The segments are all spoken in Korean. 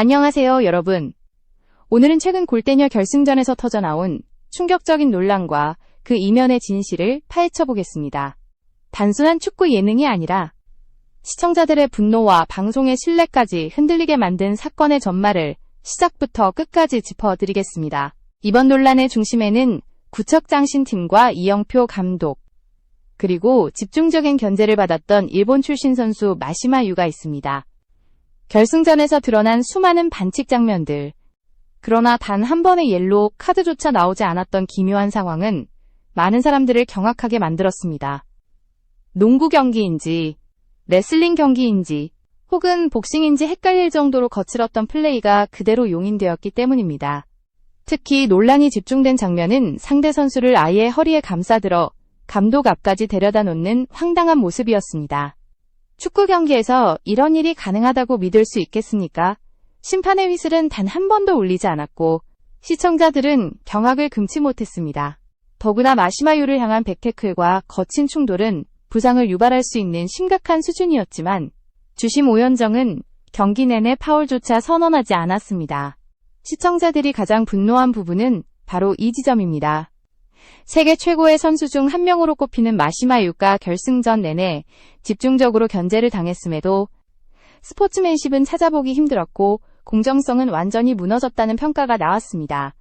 안녕하세요, 여러분. 오늘은 최근 골대녀 결승전에서 터져나온 충격적인 논란과 그 이면의 진실을 파헤쳐 보겠습니다. 단순한 축구 예능이 아니라 시청자들의 분노와 방송의 신뢰까지 흔들리게 만든 사건의 전말을 시작부터 끝까지 짚어드리겠습니다. 이번 논란의 중심에는 구척장신팀과 이영표 감독, 그리고 집중적인 견제를 받았던 일본 출신 선수 마시마 유가 있습니다. 결승전에서 드러난 수많은 반칙 장면들. 그러나 단 한 번의 옐로 카드조차 나오지 않았던 기묘한 상황은 많은 사람들을 경악하게 만들었습니다. 농구 경기인지, 레슬링 경기인지, 혹은 복싱인지 헷갈릴 정도로 거칠었던 플레이가 그대로 용인되었기 때문입니다. 특히 논란이 집중된 장면은 상대 선수를 아예 허리에 감싸들어 감독 앞까지 데려다 놓는 황당한 모습이었습니다. 축구 경기에서 이런 일이 가능하다고 믿을 수 있겠습니까? 심판의 휘슬은 단 한 번도 울리지 않았고 시청자들은 경악을 금치 못했습니다. 더구나 마시마유를 향한 백태클과 거친 충돌은 부상을 유발할 수 있는 심각한 수준이었지만 주심 오연정은 경기 내내 파울조차 선언하지 않았습니다. 시청자들이 가장 분노한 부분은 바로 이 지점입니다. 세계 최고의 선수 중 한 명으로 꼽히는 마시마 유가 결승전 내내 집중적으로 견제를 당했음에도 스포츠맨십은 찾아보기 힘들었고 공정성은 완전히 무너졌다는 평가가 나왔습니다.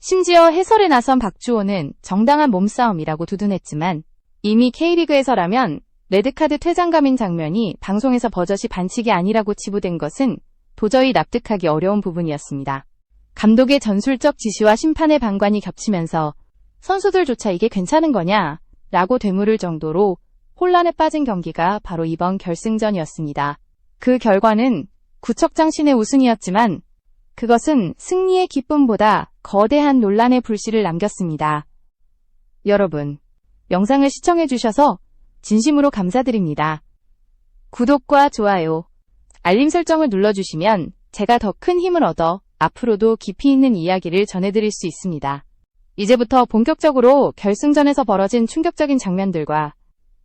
심지어 해설에 나선 박주호는 정당한 몸싸움이라고 두둔했지만 이미 K리그에서라면 레드카드 퇴장감인 장면이 방송에서 버젓이 반칙이 아니라고 치부된 것은 도저히 납득하기 어려운 부분이었습니다. 감독의 전술적 지시와 심판의 방관이 겹치면서 선수들조차 이게 괜찮은 거냐? 라고 되물을 정도로 혼란에 빠진 경기가 바로 이번 결승전이었습니다. 그 결과는 구척장신의 우승이었지만 그것은 승리의 기쁨보다 거대한 논란의 불씨를 남겼습니다. 여러분, 영상을 시청해주셔서 진심으로 감사드립니다. 구독과 좋아요, 알림 설정을 눌러주시면 제가 더 큰 힘을 얻어 앞으로도 깊이 있는 이야기를 전해드릴 수 있습니다. 이제부터 본격적으로 결승전에서 벌어진 충격적인 장면들과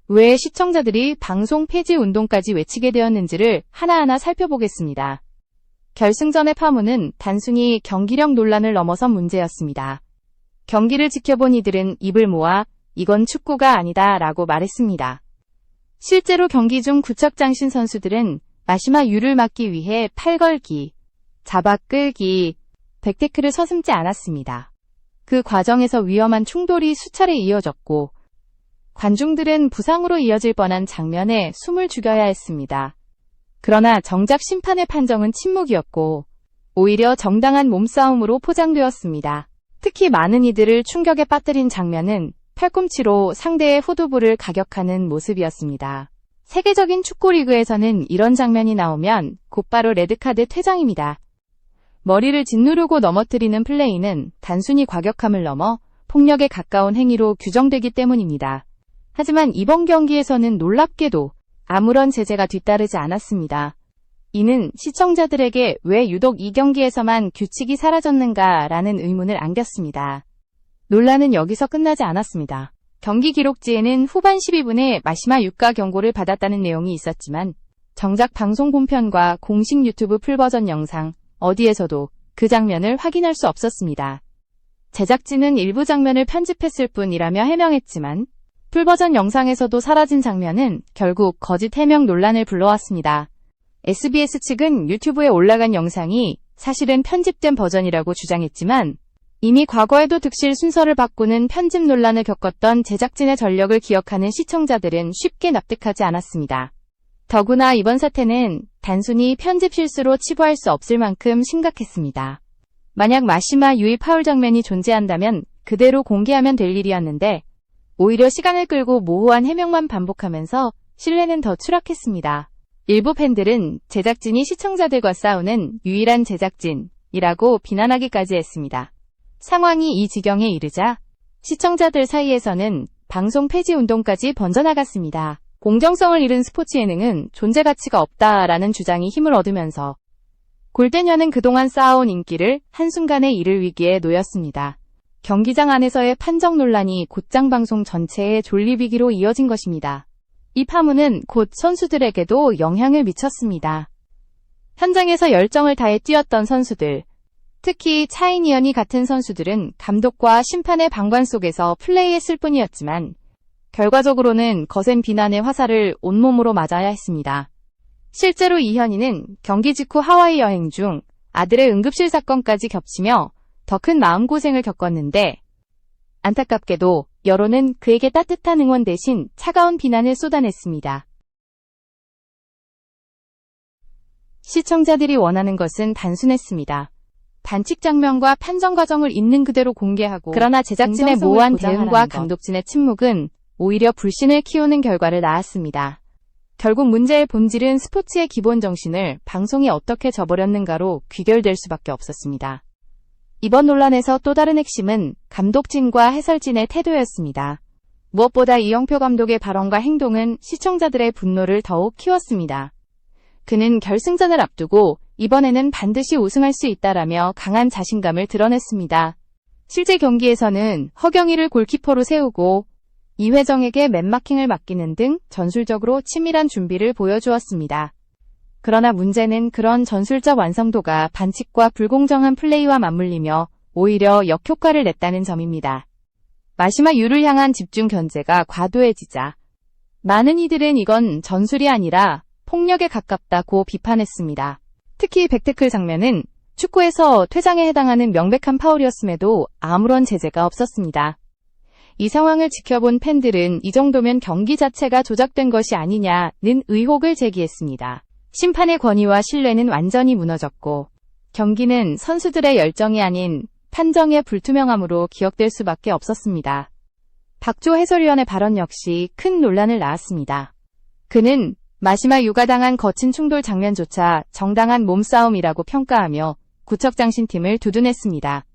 왜 시청자들이 방송 폐지 운동까지 외치게 되었는지를 하나하나 살펴보겠습니다. 결승전의 파문은 단순히 경기력 논란을 넘어선 문제였습니다. 경기를 지켜본 이들은 입을 모아 이건 축구가 아니다 라고 말했습니다. 실제로 경기 중 구척장신 선수들은 마시마 유를 막기 위해 팔 걸기, 잡아 끌기, 백테크를 서슴지 않았습니다. 그 과정에서 위험한 충돌이 수차례 이어졌고 관중들은 부상으로 이어질 뻔한 장면에 숨을 죽여야 했습니다. 그러나 정작 심판의 판정은 침묵이었고 오히려 정당한 몸싸움으로 포장되었습니다. 특히 많은 이들을 충격에 빠뜨린 장면은 팔꿈치로 상대의 후두부를 가격하는 모습이었습니다. 세계적인 축구 리그에서는 이런 장면이 나오면 곧바로 레드카드 퇴장입니다. 머리를 짓누르고 넘어뜨리는 플레이는 단순히 과격함을 넘어 폭력에 가까운 행위로 규정되기 때문입니다. 하지만 이번 경기에서는 놀랍게도 아무런 제재가 뒤따르지 않았습니다. 이는 시청자들에게 왜 유독 이 경기에서만 규칙이 사라졌는가라는 의문을 안겼습니다. 논란은 여기서 끝나지 않았습니다. 경기 기록지에는 후반 12분에 마시마 유가 경고를 받았다는 내용이 있었지만 정작 방송 본편과 공식 유튜브 풀버전 영상 어디에서도 그 장면을 확인할 수 없었습니다. 제작진은 일부 장면을 편집했을 뿐이라며 해명했지만 풀버전 영상에서도 사라진 장면은 결국 거짓 해명 논란을 불러왔습니다. SBS 측은 유튜브에 올라간 영상이 사실은 편집된 버전이라고 주장했지만 이미 과거에도 득실 순서를 바꾸는 편집 논란을 겪었던 제작진의 전력을 기억하는 시청자들은 쉽게 납득하지 않았습니다. 더구나 이번 사태는 단순히 편집 실수로 치부할 수 없을 만큼 심각했습니다. 만약 마시마 유의 파울 장면이 존재한다면 그대로 공개하면 될 일이었는데 오히려 시간을 끌고 모호한 해명만 반복하면서 신뢰는 더 추락했습니다. 일부 팬들은 제작진이 시청자들과 싸우는 유일한 제작진이라고 비난하기까지 했습니다. 상황이 이 지경에 이르자 시청자들 사이에서는 방송 폐지 운동까지 번져나갔습니다. 공정성을 잃은 스포츠 예능은 존재 가치가 없다라는 주장이 힘을 얻으면서 골대녀는 그동안 쌓아온 인기를 한순간에 잃을 위기에 놓였습니다. 경기장 안에서의 판정 논란이 곧장 방송 전체의 존립위기로 이어진 것입니다. 이 파문은 곧 선수들에게도 영향을 미쳤습니다. 현장에서 열정을 다해 뛰었던 선수들, 특히 차이니언이 같은 선수들은 감독과 심판의 방관 속에서 플레이했을 뿐이었지만 결과적으로는 거센 비난의 화살을 온몸으로 맞아야 했습니다. 실제로 이현희는 경기 직후 하와이 여행 중 아들의 응급실 사건까지 겹치며 더 큰 마음고생을 겪었는데 안타깝게도 여론은 그에게 따뜻한 응원 대신 차가운 비난을 쏟아냈습니다. 시청자들이 원하는 것은 단순했습니다. 반칙 장면과 판정 과정을 있는 그대로 공개하고 그러나 제작진의 모호한 대응과 것. 감독진의 침묵은 오히려 불신을 키우는 결과를 낳았습니다. 결국 문제의 본질은 스포츠의 기본 정신을 방송이 어떻게 저버렸는가로 귀결될 수밖에 없었습니다. 이번 논란에서 또 다른 핵심은 감독진과 해설진의 태도였습니다. 무엇보다 이영표 감독의 발언과 행동은 시청자들의 분노를 더욱 키웠습니다. 그는 결승전을 앞두고 이번에는 반드시 우승할 수 있다라며 강한 자신감을 드러냈습니다. 실제 경기에서는 허경희를 골키퍼로 세우고 이회정에게 맨마킹을 맡기는 등 전술적으로 치밀한 준비를 보여주었습니다. 그러나 문제는 그런 전술적 완성도가 반칙과 불공정한 플레이와 맞물리며 오히려 역효과를 냈다는 점입니다. 마시마 유를 향한 집중 견제가 과도해지자 많은 이들은 이건 전술이 아니라 폭력에 가깝다고 비판했습니다. 특히 백태클 장면은 축구에서 퇴장에 해당하는 명백한 파울이었음에도 아무런 제재가 없었습니다. 이 상황을 지켜본 팬들은 이 정도면 경기 자체가 조작된 것이 아니냐는 의혹을 제기했습니다. 심판의 권위와 신뢰는 완전히 무너졌고 경기는 선수들의 열정이 아닌 판정의 불투명함으로 기억될 수밖에 없었습니다. 박조 해설위원의 발언 역시 큰 논란을 낳았습니다. 그는 마시마 유가당한 거친 충돌 장면조차 정당한 몸싸움이라고 평가하며 구척장신팀을 두둔했습니다.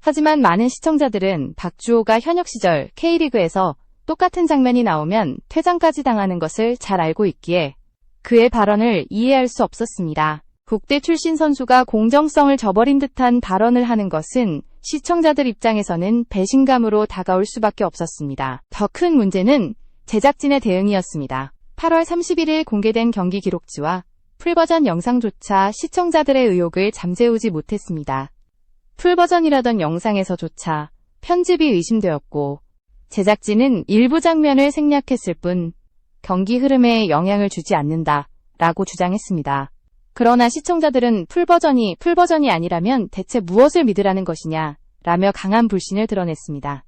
하지만 많은 시청자들은 박주호가 현역 시절 K리그에서 똑같은 장면이 나오면 퇴장까지 당하는 것을 잘 알고 있기에 그의 발언을 이해할 수 없었습니다. 국대 출신 선수가 공정성을 저버린 듯한 발언을 하는 것은 시청자들 입장에서는 배신감으로 다가올 수밖에 없었습니다. 더 큰 문제는 제작진의 대응이었습니다. 8월 31일 공개된 경기 기록지와 풀버전 영상조차 시청자들의 의혹을 잠재우지 못했습니다. 풀버전이라던 영상에서조차 편집이 의심되었고 제작진은 일부 장면을 생략했을 뿐 경기 흐름에 영향을 주지 않는다 라고 주장했습니다. 그러나 시청자들은 풀버전이 풀버전이 아니라면 대체 무엇을 믿으라는 것이냐 라며 강한 불신을 드러냈습니다.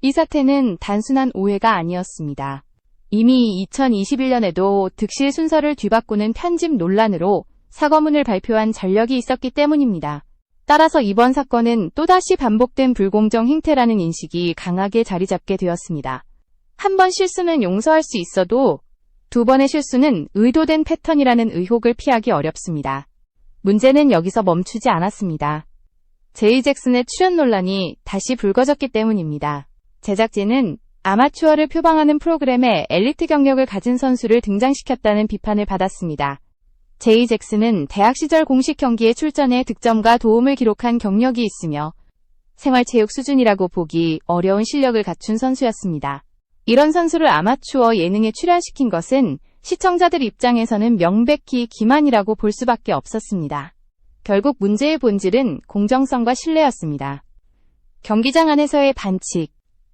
이 사태는 단순한 오해가 아니었습니다. 이미 2021년에도 득실 순서를 뒤바꾸는 편집 논란으로 사과문을 발표한 전력이 있었기 때문입니다. 따라서 이번 사건은 또다시 반복된 불공정 행태라는 인식이 강하게 자리 잡게 되었습니다. 한 번 실수는 용서할 수 있어도 두 번의 실수는 의도된 패턴이라는 의혹을 피하기 어렵습니다. 문제는 여기서 멈추지 않았습니다. 제이 잭슨의 출연 논란이 다시 불거졌기 때문입니다. 제작진은 아마추어를 표방하는 프로그램에 엘리트 경력을 가진 선수를 등장시켰다는 비판을 받았습니다. 제이 잭슨은 대학 시절 공식 경기에 출전해 득점과 도움을 기록한 경력이 있으며 생활체육 수준이라고 보기 어려운 실력을 갖춘 선수였습니다. 이런 선수를 아마추어 예능에 출연시킨 것은 시청자들 입장에서는 명백히 기만이라고 볼 수밖에 없었습니다. 결국 문제의 본질은 공정성과 신뢰였습니다. 경기장 안에서의 반칙,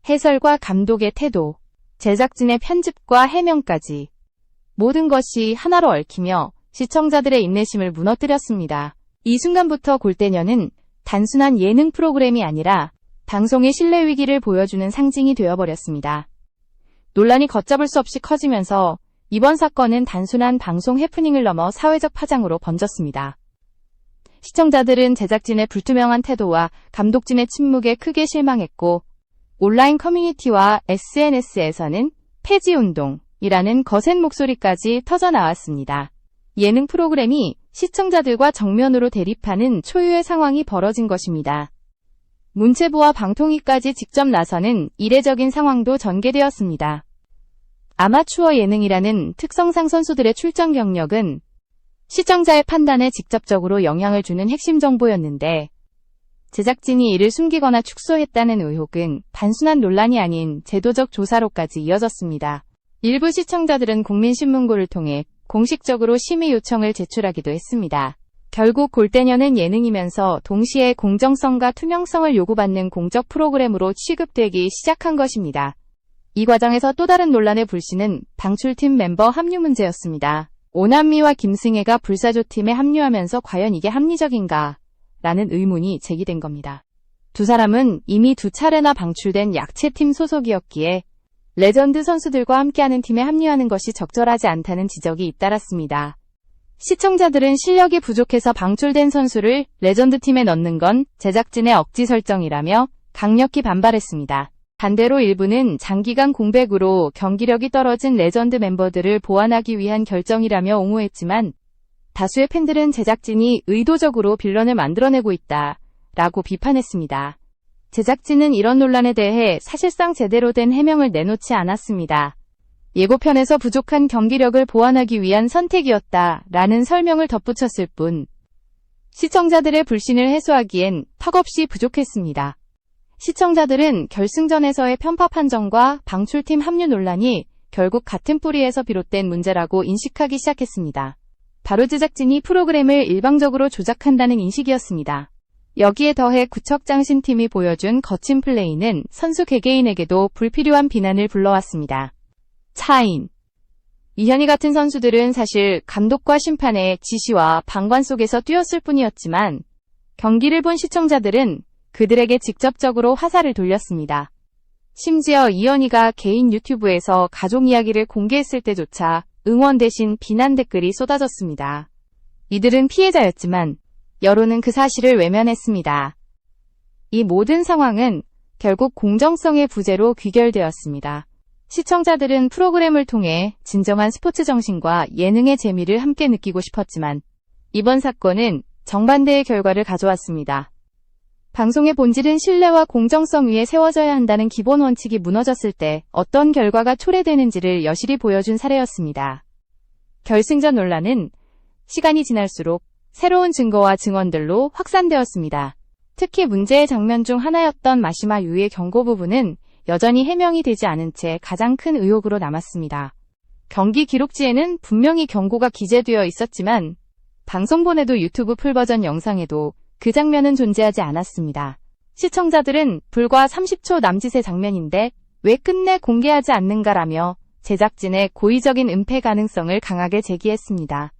해설과 감독의 태도, 제작진의 편집과 해명까지 모든 것이 하나로 얽히며 시청자들의 인내심을 무너뜨렸습니다. 이 순간부터 골대녀는 단순한 예능 프로그램이 아니라 방송의 신뢰 위기를 보여주는 상징이 되어버렸습니다. 논란이 걷잡을 수 없이 커지면서 이번 사건은 단순한 방송 해프닝을 넘어 사회적 파장으로 번졌습니다. 시청자들은 제작진의 불투명한 태도와 감독진의 침묵에 크게 실망했고 온라인 커뮤니티와 SNS에서는 폐지 운동이라는 거센 목소리까지 터져 나왔습니다. 예능 프로그램이 시청자들과 정면으로 대립하는 초유의 상황이 벌어진 것입니다. 문체부와 방통위까지 직접 나서는 이례적인 상황도 전개되었습니다. 아마추어 예능이라는 특성상 선수들의 출전 경력은 시청자의 판단에 직접적으로 영향을 주는 핵심 정보였는데 제작진이 이를 숨기거나 축소했다는 의혹은 단순한 논란이 아닌 제도적 조사로까지 이어졌습니다. 일부 시청자들은 국민신문고를 통해 공식적으로 심의 요청을 제출하기도 했습니다. 결국 골대녀는 예능이면서 동시에 공정성과 투명성을 요구받는 공적 프로그램으로 취급되기 시작한 것입니다. 이 과정에서 또 다른 논란의 불씨는 방출팀 멤버 합류 문제였습니다. 오남미와 김승혜가 불사조팀에 합류하면서 과연 이게 합리적인가? 라는 의문이 제기된 겁니다. 두 사람은 이미 두 차례나 방출된 약체팀 소속이었기에 레전드 선수들과 함께하는 팀에 합류하는 것이 적절하지 않다는 지적이 잇따랐습니다. 시청자들은 실력이 부족해서 방출된 선수를 레전드 팀에 넣는 건 제작진의 억지 설정이라며 강력히 반발했습니다. 반대로 일부는 장기간 공백으로 경기력이 떨어진 레전드 멤버들을 보완하기 위한 결정이라며 옹호했지만 다수의 팬들은 제작진이 의도적으로 빌런을 만들어내고 있다 라고 비판했습니다. 제작진은 이런 논란에 대해 사실상 제대로 된 해명을 내놓지 않았습니다. 예고편에서 부족한 경기력을 보완하기 위한 선택이었다 라는 설명을 덧붙였을 뿐 시청자들의 불신을 해소하기엔 턱없이 부족했습니다. 시청자들은 결승전에서의 편파 판정과 방출팀 합류 논란이 결국 같은 뿌리에서 비롯된 문제라고 인식하기 시작했습니다. 바로 제작진이 프로그램을 일방적으로 조작한다는 인식이었습니다. 여기에 더해 구척장신팀이 보여준 거친 플레이는 선수 개개인에게도 불필요한 비난을 불러왔습니다. 차인 이현희 같은 선수들은 사실 감독과 심판의 지시와 방관 속에서 뛰었을 뿐이었지만 경기를 본 시청자들은 그들에게 직접적으로 화살을 돌렸습니다. 심지어 이현희가 개인 유튜브에서 가족 이야기를 공개했을 때조차 응원 대신 비난 댓글이 쏟아졌습니다. 이들은 피해자였지만 여론은 그 사실을 외면했습니다. 이 모든 상황은 결국 공정성의 부재로 귀결되었습니다. 시청자들은 프로그램을 통해 진정한 스포츠 정신과 예능의 재미를 함께 느끼고 싶었지만 이번 사건은 정반대의 결과를 가져왔습니다. 방송의 본질은 신뢰와 공정성 위에 세워져야 한다는 기본 원칙이 무너졌을 때 어떤 결과가 초래되는지를 여실히 보여준 사례였습니다. 결승전 논란은 시간이 지날수록 새로운 증거와 증언들로 확산되었습니다. 특히 문제의 장면 중 하나였던 마시마 유의 경고 부분은 여전히 해명이 되지 않은 채 가장 큰 의혹으로 남았습니다. 경기 기록지에는 분명히 경고가 기재되어 있었지만 방송본에도 유튜브 풀버전 영상에도 그 장면은 존재하지 않았습니다. 시청자들은 불과 30초 남짓의 장면인데 왜 끝내 공개하지 않는가라며 제작진의 고의적인 은폐 가능성을 강하게 제기했습니다.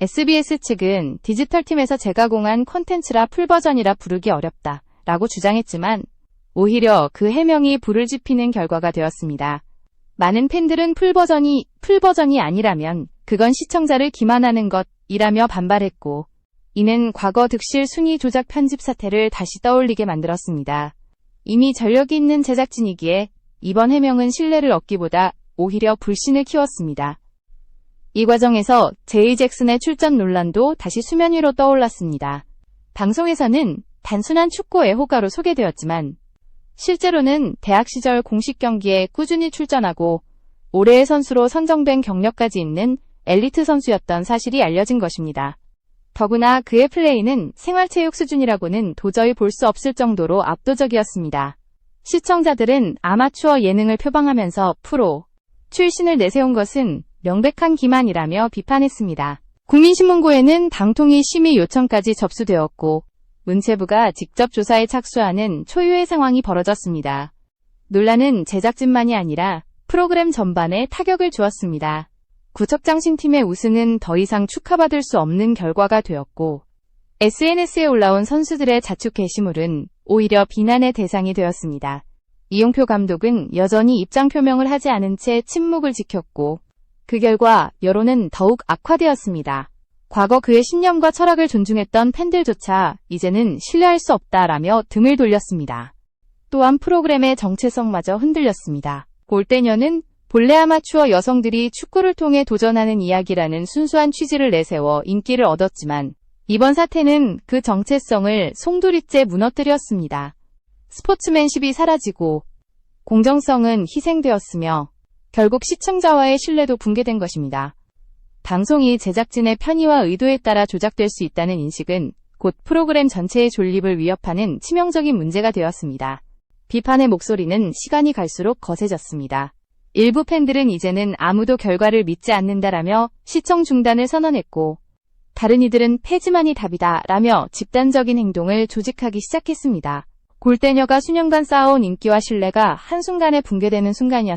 SBS 측은 디지털팀에서 재가공한 콘텐츠라 풀버전이라 부르기 어렵다 라고 주장했지만 오히려 그 해명이 불을 지피는 결과가 되었습니다. 많은 팬들은 풀버전이 풀버전이 아니라면 그건 시청자를 기만하는 것이라며 반발했고 이는 과거 득실 순위 조작 편집 사태를 다시 떠올리게 만들었습니다. 이미 전력이 있는 제작진이기에 이번 해명은 신뢰를 얻기보다 오히려 불신을 키웠습니다. 이 과정에서 제이 잭슨의 출전 논란도 다시 수면 위로 떠올랐습니다. 방송에서는 단순한 축구 애호가로 소개되었지만 실제로는 대학 시절 공식 경기에 꾸준히 출전하고 올해의 선수로 선정된 경력까지 있는 엘리트 선수였던 사실이 알려진 것입니다. 더구나 그의 플레이는 생활체육 수준이라고는 도저히 볼 수 없을 정도로 압도적이었습니다. 시청자들은 아마추어 예능을 표방하면서 프로 출신을 내세운 것은 명백한 기만이라며 비판했습니다. 국민신문고에는 방통위 심의 요청까지 접수되었고 문체부가 직접 조사에 착수하는 초유의 상황이 벌어졌습니다. 논란은 제작진만이 아니라 프로그램 전반에 타격을 주었습니다. 구척장신팀의 우승은 더 이상 축하받을 수 없는 결과가 되었고 SNS에 올라온 선수들의 자축 게시물은 오히려 비난의 대상이 되었습니다. 이용표 감독은 여전히 입장 표명을 하지 않은 채 침묵을 지켰고 그 결과 여론은 더욱 악화되었습니다. 과거 그의 신념과 철학을 존중했던 팬들조차 이제는 신뢰할 수 없다라며 등을 돌렸습니다. 또한 프로그램의 정체성마저 흔들렸습니다. 골대녀는 본래 아마추어 여성들이 축구를 통해 도전하는 이야기라는 순수한 취지를 내세워 인기를 얻었지만 이번 사태는 그 정체성을 송두리째 무너뜨렸습니다. 스포츠맨십이 사라지고 공정성은 희생되었으며 결국 시청자와의 신뢰도 붕괴된 것입니다. 방송이 제작진의 편의와 의도에 따라 조작될 수 있다는 인식은 곧 프로그램 전체의 존립을 위협하는 치명적인 문제가 되었습니다. 비판의 목소리는 시간이 갈수록 거세졌습니다. 일부 팬들은 이제는 아무도 결과를 믿지 않는다라며 시청 중단을 선언했고, 다른 이들은 폐지만이 답이다 라며 집단적인 행동을 조직하기 시작했습니다. 골대녀가 수년간 쌓아온 인기와 신뢰가 한순간에 붕괴되는 순간이었습니다.